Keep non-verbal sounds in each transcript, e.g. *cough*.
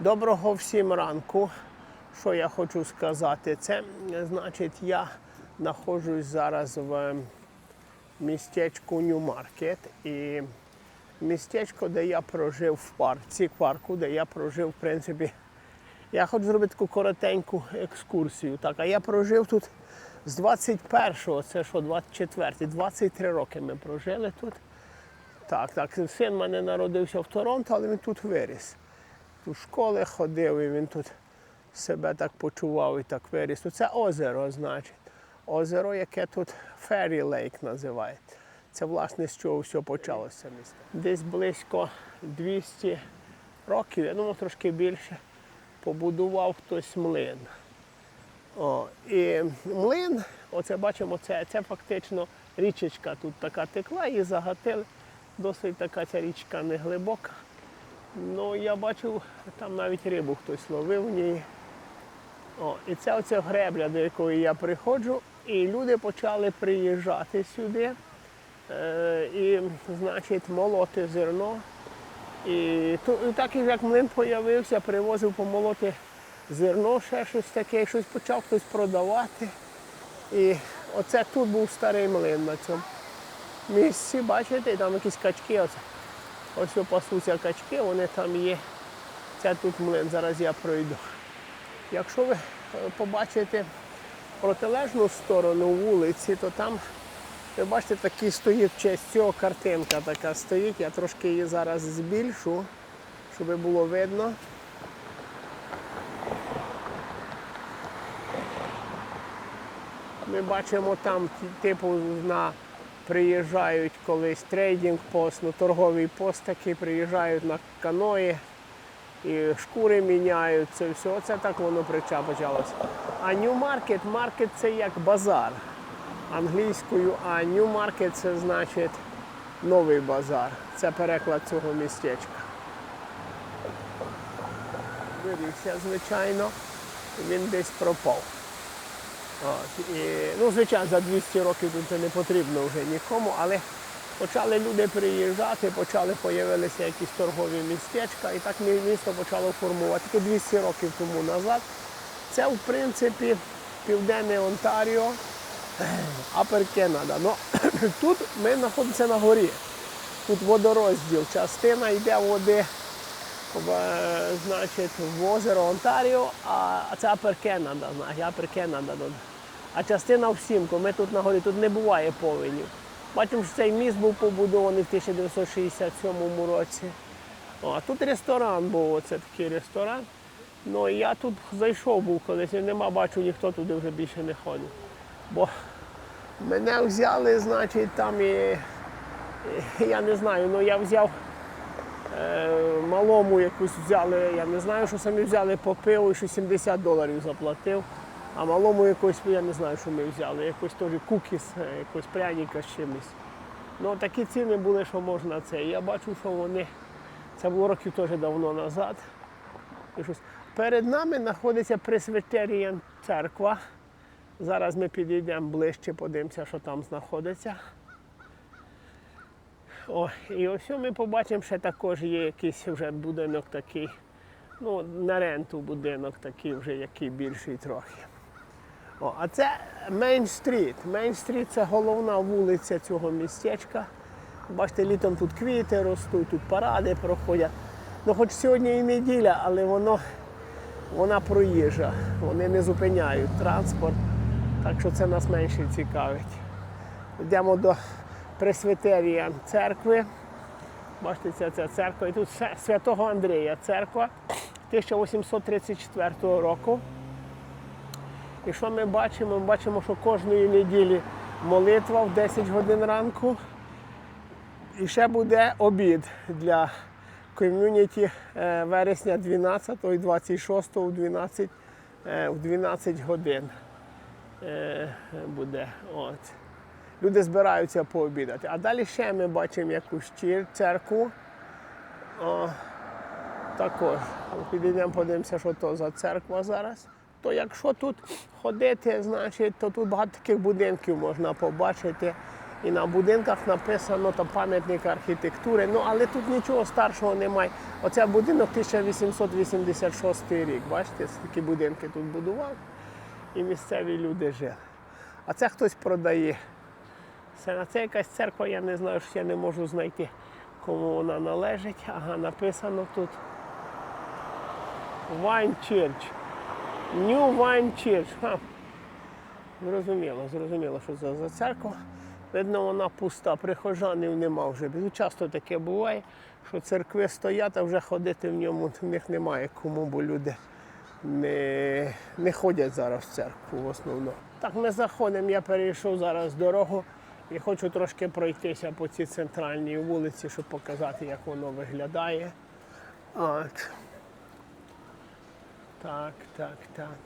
Доброго всім ранку. Що я хочу сказати? Це значить, я знаходжусь зараз в містечку Нью-Маркет. І містечко, де я прожив в парці, парку, де я прожив, в принципі, я хочу зробити таку коротеньку екскурсію. Так, а я прожив тут з 21-го, це що, 24-й, 23 роки ми прожили тут. Так, так, син в мене народився в Торонто, але він тут виріс. В школи ходив і він тут себе так почував і так виріс. Ну, Це озеро, значить. Озеро, яке тут Фері Лейк називає. Це власне з чого все почалося місто. Десь близько 200 років, я думаю, трошки більше, побудував хтось млин. О, і млин, оце бачимо, це, це фактично річечка тут така текла, її загатили. Досить така ця річка не глибока. Ну, я бачив, там навіть рибу хтось ловив в ній. О, і це оця гребля, до якої я приходжу, і люди почали приїжджати сюди е, і, значить, молоти зерно. І, то, і так як млин з'явився, привозив помолоти зерно, ще щось таке, щось почав хтось продавати. І оце тут був старий млин на цьому місці, бачите, там якісь качки. Оце. Ось о, пасуться качки, вони там є. Це тут млин, зараз я пройду. Якщо ви е, побачите протилежну сторону вулиці, то там, ви бачите, такий стоїть честь цього картинка така стоїть. Я трошки її зараз збільшу, щоб було видно. Ми бачимо там, типу, на приїжджають колись трейдинг пост, ну, торговий пост такий, приїжджають на каної і шкури міняють, це все. Оце так воно почалося. А New Market, маркет це як базар англійською, а New Market це значить новий базар. Це переклад цього містечка. Вирівся, звичайно, він десь пропав. От, і, ну, звичайно, за 200 років це не потрібно вже нікому, але почали люди приїжджати, почали з'явилися якісь торгові містечка, і так місто почало формувати. Тільки 200 років тому назад. Це, в принципі, південне Онтаріо, *clears throat* Апер Кенада. Ну, *clears throat* тут ми знаходимося на горі. Тут водорозділ. Частина йде води в, е, значить, в озеро Онтаріо, а це Апер Кенада, Апер Кенада. А частина в Сімку. Ми тут на горі, тут не буває повенів. Бачимо, що цей міст був побудований в 1967 році. О, а тут ресторан був, оце такий ресторан. Ну і я тут зайшов був колись, і нема, бачу, ніхто туди вже більше не ходить. Бо мене взяли, значить, там і, я не знаю, ну я взяв Е, малому якусь взяли, я не знаю, що самі взяли по пиву, і що 70 доларів заплатив. А малому якось, я не знаю, що ми взяли, якось теж кукіс, е, якось пряника з чимось. Ну такі ціни були, що можна це. Я бачу, що вони, це було років теж давно назад. Перед нами знаходиться Пресвітеріан церква. Зараз ми підійдемо ближче, подивимося, що там знаходиться. О, і ось ми побачимо, що також є якийсь вже будинок такий. Ну, на ренту будинок такий вже, який більший трохи. О, а це Мейн-стріт. Мейн-стріт це головна вулиця цього містечка. Бачите, літом тут квіти ростуть, тут паради проходять. Ну, хоч сьогодні і неділя, але воно, вона проїжджа. Вони не зупиняють транспорт. Так що це нас менше цікавить. Йдемо до Пресвітерія церкви. Бачите, це, це церква. І тут Святого Андрія церква 1834 року. І що ми бачимо? Ми бачимо, що кожної неділі молитва в 10 годин ранку. І ще буде обід для ком'юніті е, вересня 12 і 26 в 12, е, в 12 годин е, буде. От. Люди збираються пообідати. А далі ще ми бачимо якусь церкву. О, також. Підійдемо, подивимося, що то за церква зараз. То якщо тут ходити, значить, то тут багато таких будинків можна побачити. І на будинках написано там пам'ятник архітектури. Ну але тут нічого старшого немає. Оце будинок 1886 рік. Бачите, такі будинки тут будували. І місцеві люди жили. А це хтось продає. Це, це якась церква, я не знаю, що я не можу знайти, кому вона належить. Ага, написано тут. Wine Church. New Wine Church. Ха. Зрозуміло, зрозуміло, що це за церква. Видно, вона пуста, прихожанів нема вже. Ну, Часто таке буває, що церкви стоять, а вже ходити в ньому в них немає кому, бо люди не, не ходять зараз в церкву в основному. Так ми заходимо, я перейшов зараз дорогу і хочу трошки пройтися по цій центральній вулиці, щоб показати, як воно виглядає. От. Так, так, так.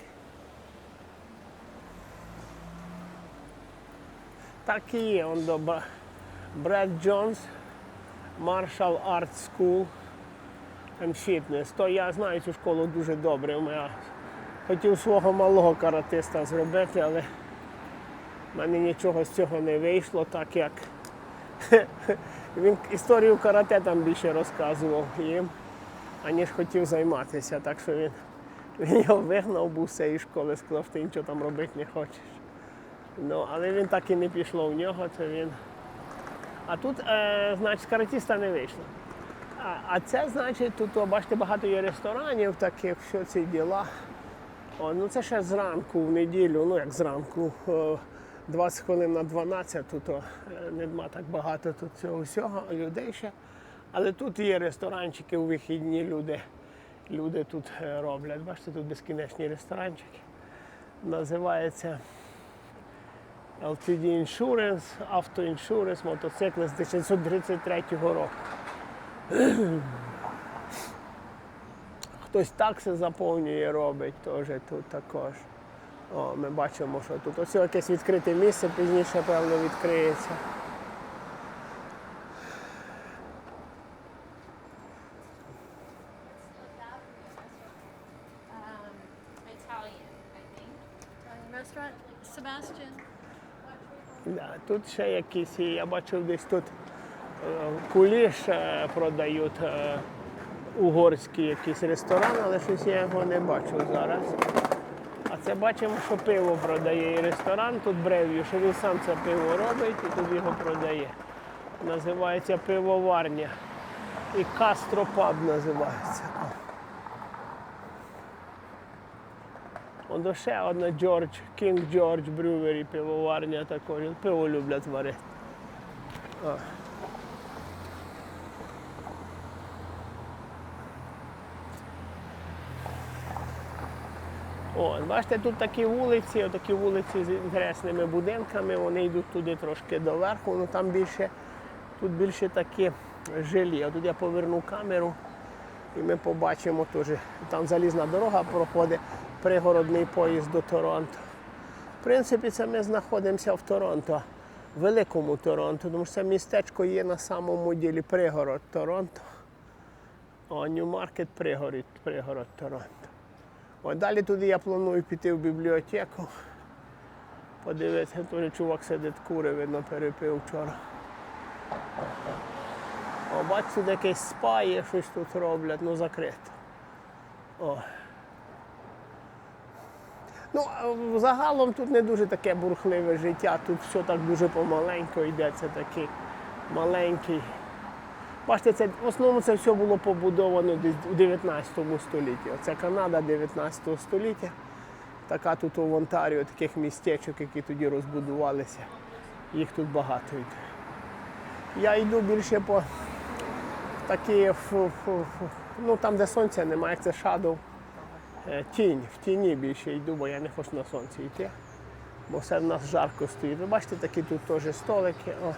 Так і є, он добра. Бред Джонс, Martial Arts School and Fitness. То я знаю цю школу дуже добре. Я хотів свого малого каратиста зробити, але в мене нічого з цього не вийшло, так як *laughs* він історію карате там більше розказував їм, аніж хотів займатися. Так що він, він його вигнав був з цієї школи, сказав, ти нічого там робити не хочеш. Ну, але він так і не пішло в нього, то він. А тут, е, значить, каратіста не вийшло. А, а це, значить, тут, бачите, багато є ресторанів, таких, все ці діла. О, ну це ще зранку, в неділю, ну як зранку, о, 20 хвилин на 12, тут о, нема так багато тут цього всього, людей ще. Але тут є ресторанчики у вихідні люди. Люди тут е, роблять. Бачите, тут безкінечні ресторанчики. Називається LTD Insurance, Auto Insurance, мотоцикли з 1933 року. *clears throat* Хтось такси заповнює, робить теж тут також. О, ми бачимо, що тут ось якесь відкрите місце, пізніше, певно, відкриється. Тут ще якісь, я бачив десь тут е, куліш продають е, угорський якийсь ресторан, але щось я його не бачу зараз. А це бачимо, що пиво продає і ресторан тут брев'ю, що він сам це пиво робить і тут його продає. Називається пивоварня. І Кастро Паб називається. Он ще одна Джордж, Кінг Джордж Брювері, пивоварня також. Пиво люблять варити. А. О, бачите, тут такі вулиці, такі вулиці з інтересними будинками, вони йдуть туди трошки доверху, ну там більше, тут більше такі жилі. Тут я поверну камеру і ми побачимо теж, там залізна дорога проходить, пригородний поїзд до Торонто. В принципі, це ми знаходимося в Торонто, великому Торонто, тому що це містечко є на самому ділі пригород Торонто. О, Нью-Маркет пригород, пригород Торонто. О, далі туди я планую піти в бібліотеку. Подивитися, теж чувак сидить кури, видно, перепив вчора. О, бач, тут якесь спа є, щось тут роблять, ну закрито. О. Ну, загалом тут не дуже таке бурхливе життя, тут все так дуже помаленько йде, це такий маленький. Бачите, це, в основному це все було побудовано десь у 19 столітті. Оце Канада 19 століття. Така тут в Онтаріо, таких містечок, які тоді розбудувалися. Їх тут багато йде. Я йду більше по такі, ну там, де сонця немає, як це шадов. Е, Тінь, в тіні більше йду, бо я не хочу на сонці йти. Бо все в нас жарко стоїть. Ви бачите, такі тут теж столики. О.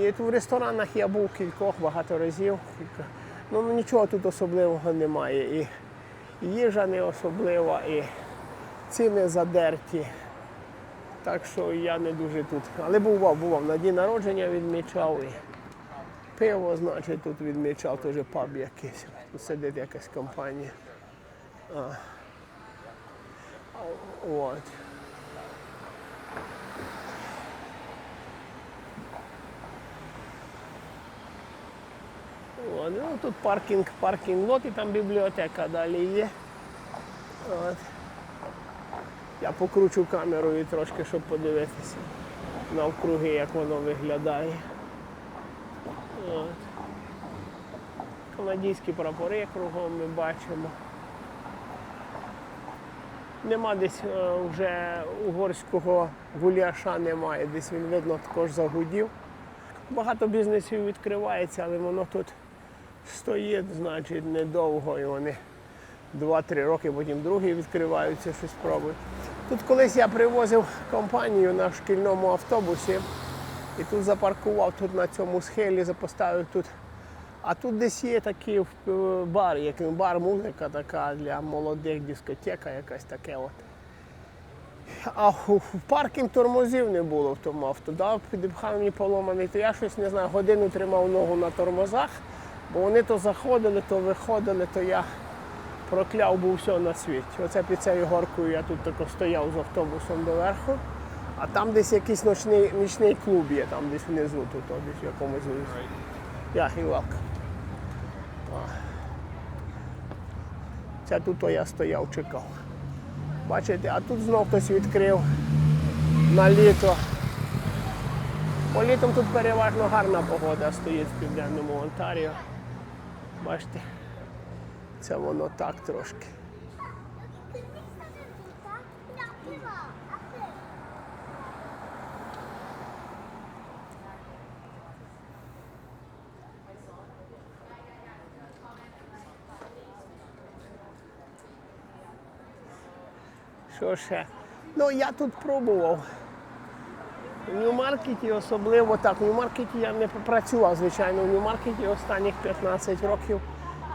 І тут в ресторанах я був кількох багато разів. Ну нічого тут особливого немає. І їжа не особлива, і ціни задерті. Так що я не дуже тут. Але бував, бував. На дні народження відмічав і пиво, значить, тут відмічав теж паб якийсь. Тут сидить якась компанія. От. О, ну Тут паркінг, паркінг лот і там бібліотека далі є. Я покручу камерою трошки, щоб подивитися навкруги, як воно виглядає. От. Канадійські прапори кругом ми бачимо. Нема десь е, вже угорського гуляша немає, десь він видно також загудів. Багато бізнесів відкривається, але воно тут стоїть, значить, недовго. І вони 2-3 роки, потім другі відкриваються, щось пробують. Тут колись я привозив компанію на шкільному автобусі і тут запаркував тут на цьому схилі, поставив тут. А тут десь є такий е, бар, як бар, музика така для молодих, дискотека якась таке. От. А паркінг тормозів не було в тому авто. Дав, підіпхав мені поломаний, то я щось не знаю, годину тримав ногу на тормозах, бо вони то заходили, то виходили, то я прокляв був все на світі. Оце під цією горкою я тут тако стояв з автобусом доверху, а там десь якийсь ночний, нічний клуб є, там десь внизу, тут, десь в якомусь yeah, welcome. Це тут я стояв, чекав. Бачите, а тут знов хтось відкрив на літо. По літом тут переважно гарна погода стоїть в південному Онтаріо. Бачите, це воно так трошки. Що ще? Ну, я тут пробував. У Нью-Маркеті особливо так. У Нью-Маркеті я не працював, звичайно. У Нью-Маркеті останніх 15 років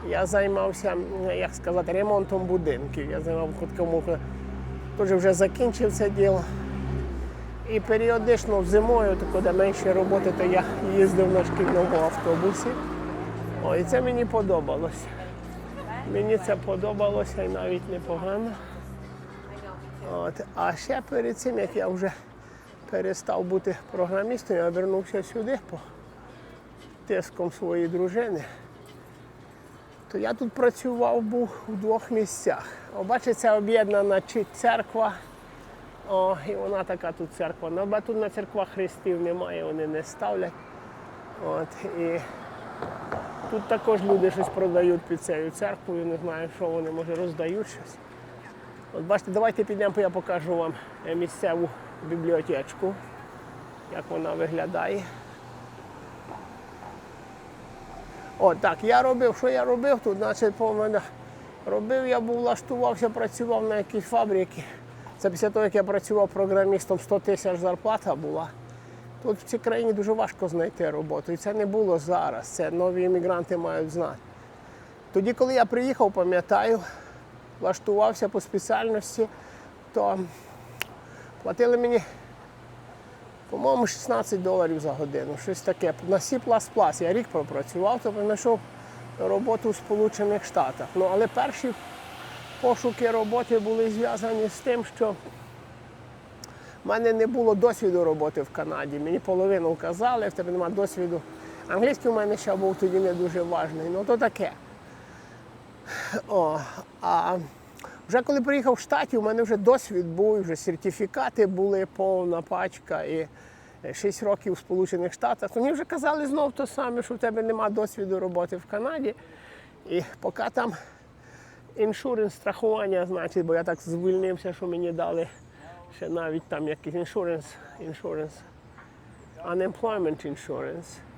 я займався, як сказати, ремонтом будинків. Я займав такому, теж вже закінчив це діло. І періодично зимою, то коли менше роботи, то я їздив на шкільному автобусі. О, і це мені подобалося. Мені це подобалося і навіть непогано. От. А ще перед цим, як я вже перестав бути програмістом, я вернувся сюди по тиском своєї дружини, то я тут працював був у двох місцях. О, бачите, це об'єднана церква. О, і вона така тут церква. Ну, бо тут на церквах хрестів немає, вони не ставлять. От, і тут також люди щось продають під цією церквою, не знаю, що вони, може, роздають щось. От бачите, давайте підемо, я покажу вам е, місцеву бібліотечку, як вона виглядає. О, так, я робив, що я робив тут, значить, по мене робив, я був, влаштувався, працював на якійсь фабриці. Це після того, як я працював програмістом, 100 тисяч зарплата була. Тут в цій країні дуже важко знайти роботу. І це не було зараз. Це нові іммігранти мають знати. Тоді, коли я приїхав, пам'ятаю, влаштувався по спеціальності, то платили мені, по-моєму, 16 доларів за годину. Щось таке. На C++. Я рік пропрацював, то знайшов роботу в Сполучених Штатах. Ну, але перші пошуки роботи були зв'язані з тим, що в мене не було досвіду роботи в Канаді. Мені половину казали, в тебе немає досвіду. Англійський у мене ще був тоді не дуже важний. Ну то таке. О, а вже коли приїхав в Штаті, у мене вже досвід був, вже сертифікати були, повна пачка і 6 років в Сполучених Штатах. Мені вже казали знов те саме, що в тебе немає досвіду роботи в Канаді. І поки там іншуренс страхування, значить, бо я так звільнився, що мені дали ще навіть там якийсь іншуренс, іншуренс, unemployment insurance.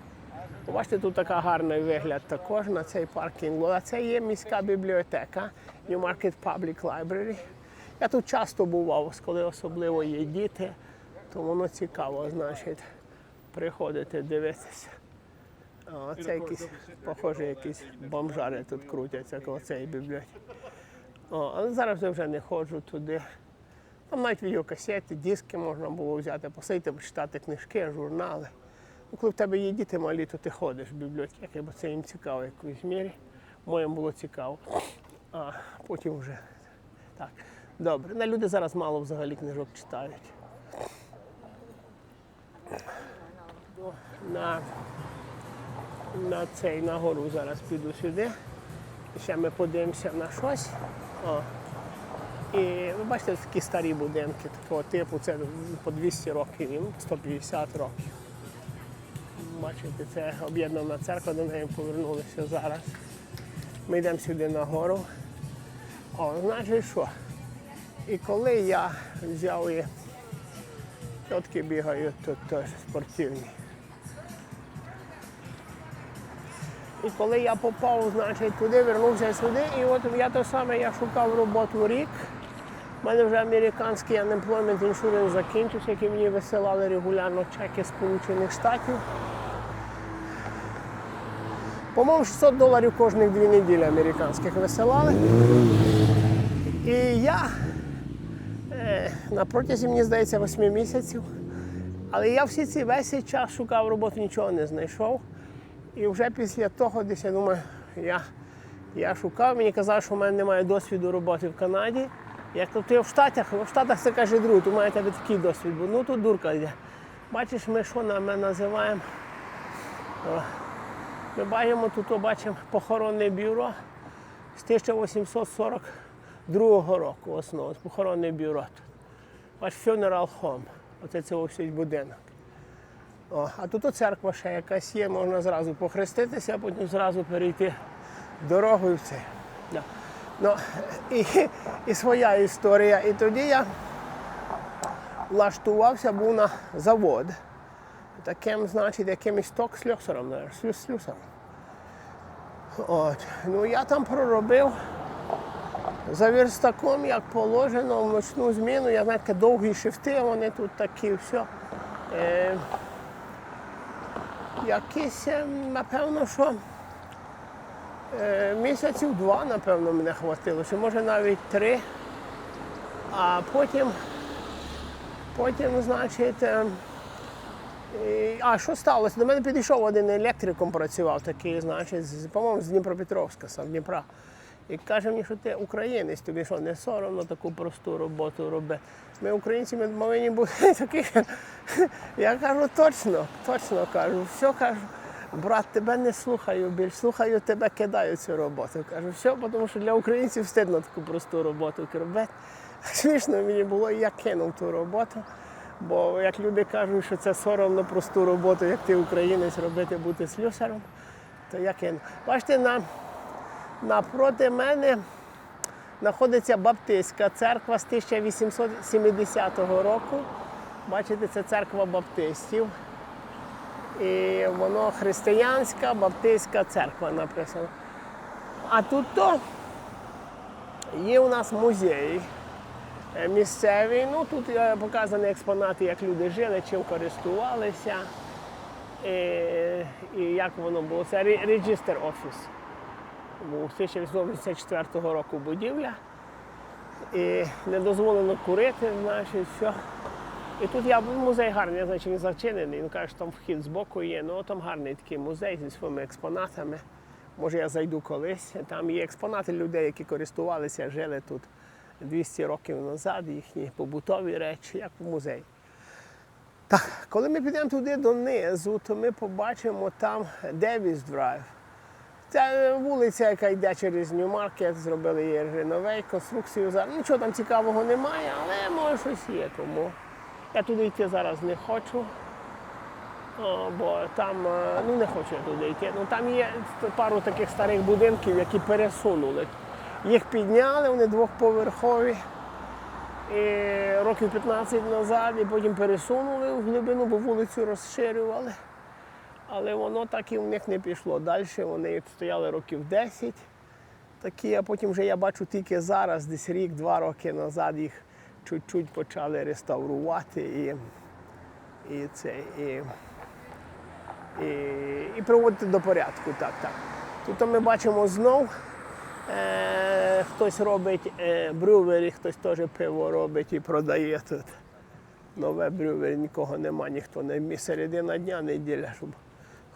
Бачите, тут така гарний вигляд також на цей паркінг. А це є міська бібліотека Newmarket Public Library. Я тут часто бував, коли особливо є діти, то воно цікаво, значить, приходити дивитися. О, це якісь, похоже, якісь бомжари тут крутяться коло цієї бібліотеки. Але зараз я вже не ходжу туди. Там навіть відеокасети, диски можна було взяти, посидіти, почитати книжки, журнали. Коли в тебе є діти малі, то ти ходиш в бібліотеки, бо це їм цікаво в якоїсь мірі. Моїм було цікаво. А потім вже так. Добре. На люди зараз мало взагалі книжок читають. На на цей на гору зараз піду сюди. І ще ми подивимося на щось. О. І ви бачите, такі старі будинки такого типу, це по 200 років, 150 років. Бачите, це об'єднана церква, до неї повернулися зараз. Ми йдемо сюди нагору. О, значить що? І коли я взяв і тітки бігають тут теж спортивні. І коли я попав, значить, туди, вернувся сюди, і от я те саме я шукав роботу рік. У мене вже американський unemployment insurance закінчився, який мені висилали регулярно чеки Сполучених Штатів. По-моєму, 600 доларів кожних дві неділі американських висилали. І я е, на протязі, мені здається, 8 місяців. Але я всі ці весь цей час шукав роботу, нічого не знайшов. І вже після того, десь я думаю, я, я шукав, мені казали, що в мене немає досвіду роботи в Канаді. Як то ти в Штатах, в Штатах це каже друг, то має тебе такий досвід. був. Ну тут дурка йде. Бачиш, ми що ми називаємо? Ми бачимо, тут бачимо похоронне бюро з 1842 року основу, похоронне бюро. Ваш funeral home. Оце це ось будинок. О, а тут церква ще якась є, можна зразу похреститися, а потім зразу перейти дорогою в це. Да. Ну, і, і своя історія. І тоді я влаштувався, був на завод. Таким, значить, якимось ток слюсаром, слюсаром. От. Ну я там проробив за верстаком, як положено, в ночну зміну. Я знаю, такі довгі шифти, вони тут такі, все. Е, якісь, напевно, що е, місяців два, напевно, мене хватило, чи може навіть три. А потім, потім, значить, а що сталося? До мене підійшов один електриком працював такий, значить, по-моєму, з Дніпропетровська, сам Дніпра. І каже мені, що ти українець, тобі що не соромно таку просту роботу робити. Ми українці ми повинні бути *laughs* такі. Я кажу, точно, точно кажу, все кажу. Брат, тебе не слухаю більш, слухаю тебе, кидаю цю роботу. Кажу, все, тому що для українців стидно таку просту роботу робити. Смішно мені було, і я кинув ту роботу. Бо як люди кажуть, що це соромно просту роботу, як ти українець робити, бути слюсарем, то я кинув. Бачите, на, напроти мене знаходиться Баптистська церква з 1870 року. Бачите, це церква баптистів. І воно християнська баптистська церква написано. А тут то є у нас музей місцевий. Ну, тут е, показані експонати, як люди жили, чим користувалися. І, і як воно було. Це ре- реєстр офіс. Був 1884 року будівля. І не дозволено курити, значить, все. І тут я музей гарний, я знаю, він зачинений. Він каже, що там вхід з боку є. Ну там гарний такий музей зі своїми експонатами. Може, я зайду колись. Там є експонати людей, які користувалися, жили тут 200 років назад, їхні побутові речі, як в музеї. Так, коли ми підемо туди донизу, то ми побачимо там Девіс Драйв. Це вулиця, яка йде через Нью-Маркет, зробили її реновей, конструкцію. зараз. Нічого там цікавого немає, але може щось є. Тому я туди йти зараз не хочу. Бо там е, ну не хочу я туди йти. Ну там є пару таких старих будинків, які пересунули. Їх підняли, вони двохповерхові. І років 15 назад, і потім пересунули в глибину, бо вулицю розширювали. Але воно так і в них не пішло. Далі вони стояли років 10 такі, а потім вже я бачу тільки зараз, десь рік-два роки назад їх чуть-чуть почали реставрувати і, і, це, і, і, і приводити до порядку. Так, так. Тут ми бачимо знов. Е, хтось робить е, брювері, хтось теж пиво робить і продає тут. Нове брювері, нікого нема, ніхто не середина дня, неділя, щоб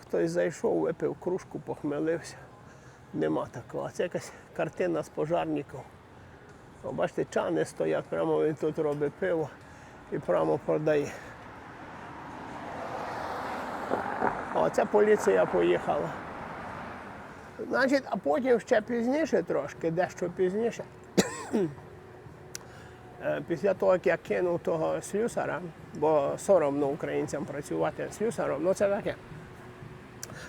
хтось зайшов, випив кружку, похмелився. Нема такого. Це якась картина з пожарників. Бачите, чани стоять, прямо він тут робить пиво і прямо продає. О, це поліція поїхала. Значить, а потім ще пізніше трошки, дещо пізніше. Е, Після того, як я кинув того слюсара, бо соромно українцям працювати слюсаром, ну це таке.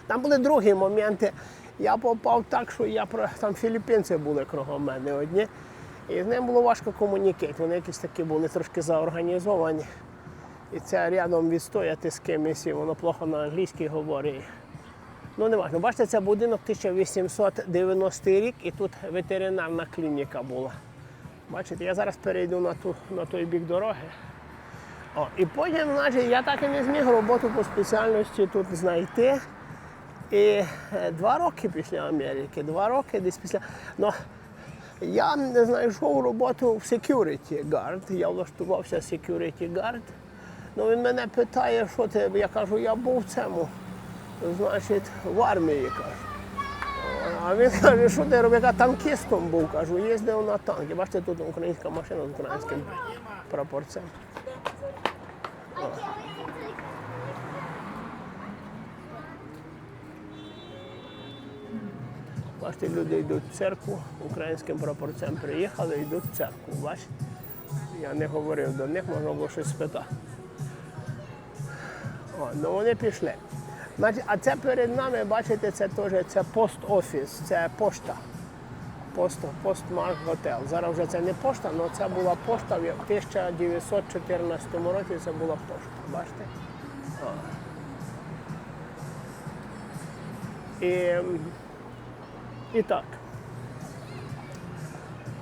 Там були другі моменти. Я попав так, що я там філіппінці були кругом мене одні. І з ним було важко комунікувати. Вони якісь такі були трошки заорганізовані. І це рядом відстояти з кимось, і воно плохо на англійській говорить. Ну, не важливо. Бачите, це будинок 1890 рік, і тут ветеринарна клініка була. Бачите, я зараз перейду на, ту, на той бік дороги. О, і потім, значить, я так і не зміг роботу по спеціальності тут знайти. І е, два роки після Америки, два роки десь після. Ну, я знайшов роботу в security guard. Я влаштувався security guard. Ну, він мене питає, що ти. Я кажу, я був в цьому, значить, в армії кажу. А він каже, що ти робив? Я танкістом був, кажу, їздив на танки. Бачите, тут українська машина з українським прапорцем. Бачите, люди йдуть в церкву, українським прапорцем приїхали, йдуть в церкву. Бачите? Я не говорив до них, можна було щось спитати. О, ну вони пішли. А це перед нами, бачите, це теж це пост-офіс, це пошта. Пост, постмарк готел. Зараз вже це не пошта, але це була пошта в 1914 році це була пошта. Бачите? І, і так.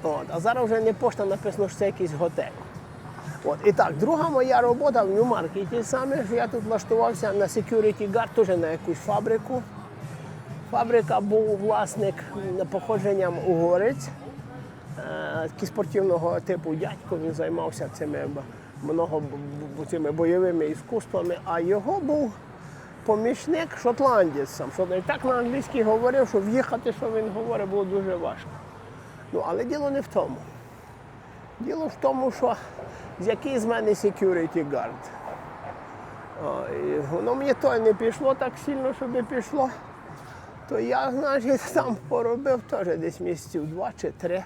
От, а зараз вже не пошта написано, що це якийсь готель. От, і так, друга моя робота в Нью-Маркеті саме, що я тут влаштувався на security guard, теж на якусь фабрику. Фабрика був власник походженням угорець, е, такий спортивного типу дядько, він займався цими много цими бойовими іскусствами, а його був помічник шотландець. Що- так на англійській говорив, що в'їхати, що він говорить, було дуже важко. Ну, але діло не в тому. Діло в тому, що який з мене security guard. О, воно мені то не пішло так сильно, щоб пішло. То я, значить, там поробив теж десь місяців два чи три.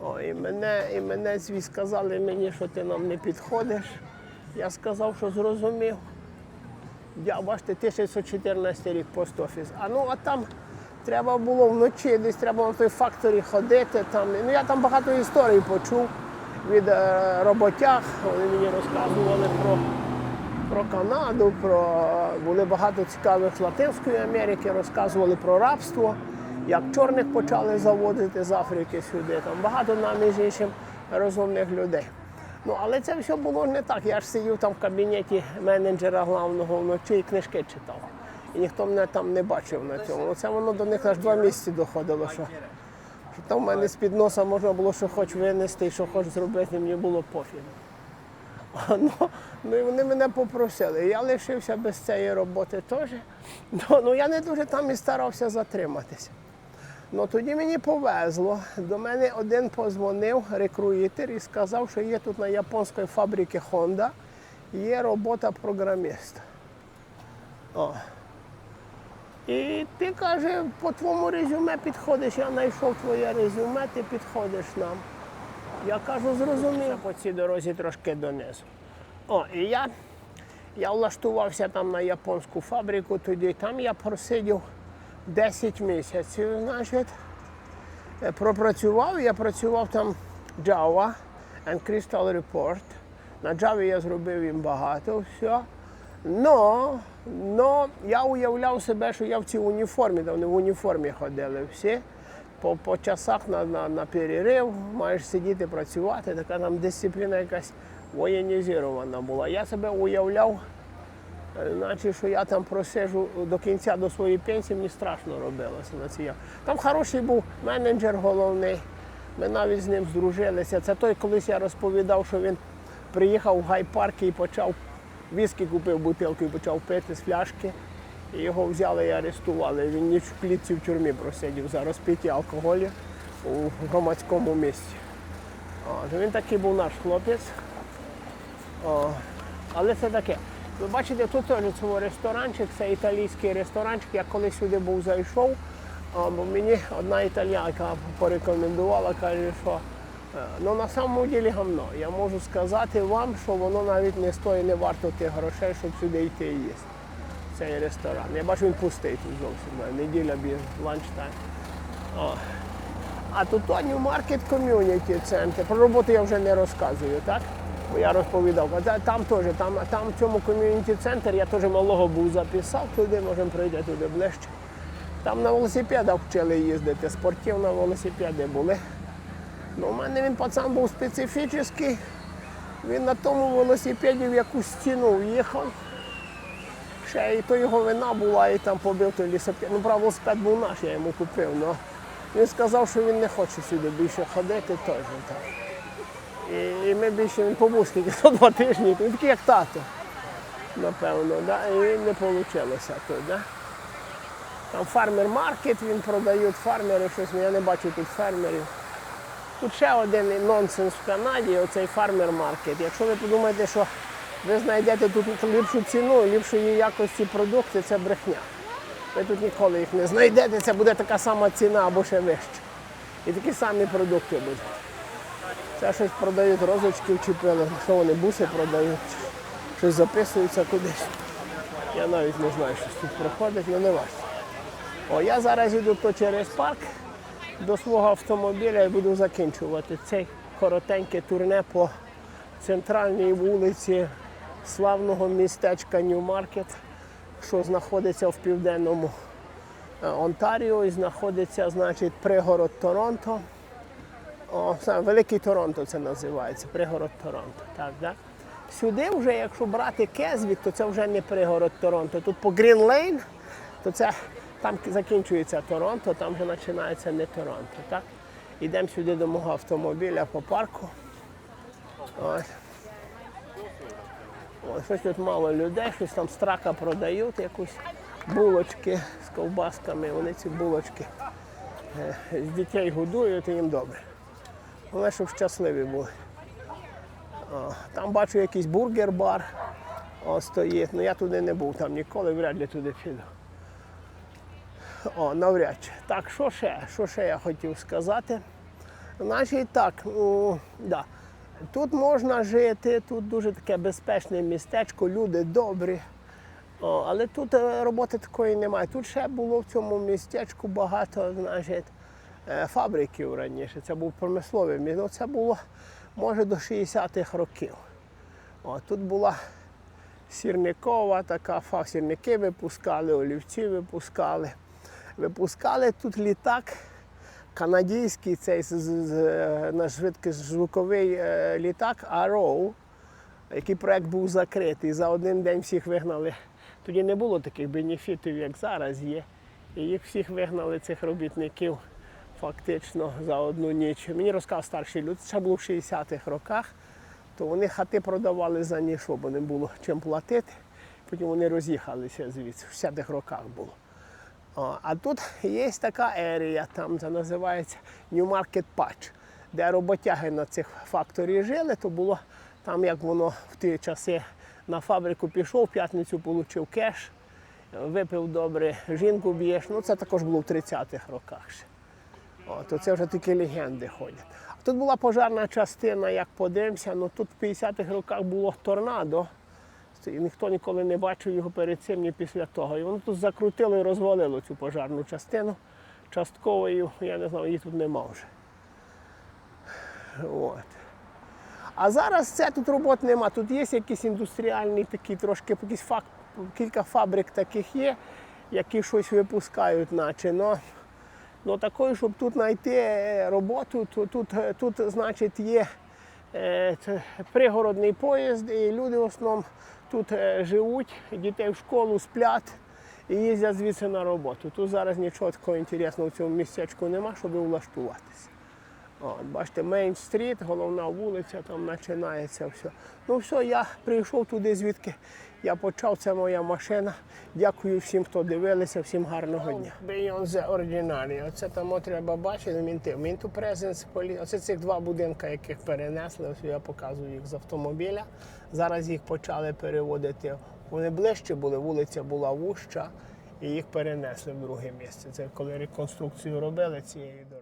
О, і мене, і мене зві сказали мені, що ти нам не підходиш. Я сказав, що зрозумів. Я бачите, 1914 рік пост-офіс. А ну а там треба було вночі, десь треба на той факторі ходити. Там. Ну я там багато історій почув від е, роботяг. Вони мені розказували про, про Канаду, про були багато цікавих з Латинської Америки, розказували про рабство, як чорних почали заводити з Африки сюди. Там багато нам, між іншим, розумних людей. Ну, але це все було не так. Я ж сидів там в кабінеті менеджера главного вночі і книжки читав. І ніхто мене там не бачив на цьому. Ну, Це воно до них аж два місяці доходило, що, що там в мене з-під носа можна було що хоч винести і що хоч зробити, мені було пофіг. Ну, ну і вони мене попросили. Я лишився без цієї роботи теж. Ну, ну я не дуже там і старався затриматися. Ну тоді мені повезло. До мене один позвонив рекруїтер і сказав, що є тут на японській фабриці Honda, є робота програміста. О. І ти каже, по твоєму резюме підходиш, я знайшов твоє резюме, ти підходиш нам. Я кажу, зрозумів по цій дорозі трошки донизу. О, і я, я влаштувався там на японську фабрику тоді, там я просидів 10 місяців, значить. Е, Пропрацював, я працював там Java and Crystal Report. На Java я зробив їм багато все. Но, но я уявляв себе, що я в цій уніформі, там вони в уніформі ходили всі. По, по часах на, на, на перерив, маєш сидіти, працювати, така там дисципліна якась воєнізована була. Я себе уявляв, е, наче що я там просижу до кінця до своєї пенсії, мені страшно робилося на цій. Там хороший був менеджер головний. Ми навіть з ним здружилися. Це той, колись я розповідав, що він приїхав в гайпарк і почав віскі купив бутилку і почав пити з фляшки. І його взяли і арестували. Він ніч в клітці в тюрмі просидів за розпиття алкоголю у громадському місці. О, він такий був наш хлопець. О, але це таке. Ви бачите, тут теж цього ресторанчик, це італійський ресторанчик. Я коли сюди був зайшов, бо мені одна італійка порекомендувала, каже, що ну на самому ділі гамно. Я можу сказати вам, що воно навіть не стоїть, не варто тих грошей, щоб сюди йти і їсти. Цей ресторан. Я бачу, він пустий тут зовсім. Неділя без ланчтайм. А тут New Market Community Center. Про роботу я вже не розказую, так? Бо я розповідав. Там теж, там, там в цьому ком'юніті центр я теж малого був записав туди, можемо пройти туди ближче. Там на велосипедах вчили їздити, спортивні велосипеди були. Ну, у мене він пацан був специфічний. Він на тому велосипеді в якусь стіну в'їхав. Ще і то його вина була, і там побив той лісопед. Ну, правда, велосипед був наш, я йому купив. Ну, він сказав, що він не хоче сюди більше ходити теж. Так. І, і ми більше він побув скільки *laughs* то два тижні, він такий як тато, напевно, да? і не вийшло тут. Да? Там фармер-маркет, він продають фармери, щось, ну, я не бачу тут фермерів. Тут ще один нонсенс в Канаді, оцей фармер-маркет. Якщо ви подумаєте, що ви знайдете тут ліпшу ціну, ліпшої якості продукти, це брехня. Ви тут ніколи їх не знайдете, це буде така сама ціна або ще вища. І такі самі продукти будуть. Це щось продають, розочки вчепили, що вони буси продають, щось записуються кудись. Я навіть не знаю, що тут проходить, але не важко. О, я зараз йду то через парк до свого автомобіля і буду закінчувати цей коротеньке турне по центральній вулиці славного містечка Нью-Маркет, що знаходиться в південному е, Онтаріо і знаходиться, значить, пригород Торонто. О, саме Великий Торонто це називається, пригород Торонто. Так, да? Сюди вже, якщо брати Кезвік, то це вже не пригород Торонто. Тут по Грін Лейн, то це там закінчується Торонто, там вже починається не Торонто. Так? Йдемо сюди до мого автомобіля по парку. Ось. Ось щось тут мало людей, щось там страка продають, якусь булочки з ковбасками. Вони ці булочки е, з дітей годують і їм добре. Головне, щоб щасливі були. О, там бачу якийсь бургер-бар стоїть. Ну я туди не був там ніколи, вряд ли туди піду. О, навряд чи. Так, що ще? Що ще я хотів сказати? Значить так, ну, да. тут можна жити, тут дуже таке безпечне містечко, люди добрі. О, але тут е, роботи такої немає. Тут ще було в цьому містечку багато значить, е, фабриків раніше. Це був промисловий міст. Ну, це було може до 60-х років. О, тут була сірникова така сірники випускали, олівці випускали. Випускали тут літак канадійський, цей з- швидкозвуковий е, літак Arrow, який проект був закритий. За один день всіх вигнали. Тоді не було таких бенефітів, як зараз є. І їх всіх вигнали, цих робітників, фактично за одну ніч. Мені розказав старший люд, це було в 60-х роках, то вони хати продавали за ніщо, бо не було чим платити. Потім вони роз'їхалися звідси, в 60-х роках було. А тут є така ерія, там це називається New Market Patch, де роботяги на цих факторі жили, то було там, як воно в ті часи на фабрику пішов, в п'ятницю отримав кеш, випив добре, жінку б'єш. Ну це також було в 30-х роках ще. О, то це вже такі легенди ходять. Тут була пожарна частина, як подивимося, ну тут в 50-х роках було торнадо. І ніхто ніколи не бачив його перед цим, ні після того. І воно тут закрутило і розвалило цю пожарну частину. Частковою, я не знаю, її тут нема вже. От. А зараз це тут робот нема. Тут є якісь індустріальні такі трошки якісь фак, кілька фабрик таких є, які щось випускають, наче. Но, но такої, щоб тут знайти е, роботу, то тут, е, тут значить, є е, пригородний поїзд, і люди в основному тут е, живуть, дітей в школу сплять і їздять звідси на роботу. Тут зараз нічого такого інтересного в цьому містечку нема, щоб влаштуватися. От, бачите, Мейн стріт, головна вулиця, там починається все. Ну все, я прийшов туди, звідки я почав, це моя машина. Дякую всім, хто дивилися, всім гарного дня. Beyond the Ordinary. Оце там треба бачити, мінти. Мінту полі... Оце цих два будинки, яких перенесли, ось я показую їх з автомобіля. Зараз їх почали переводити. Вони ближче були, вулиця була вуща, і їх перенесли в друге місце. Це коли реконструкцію робили цієї дороги.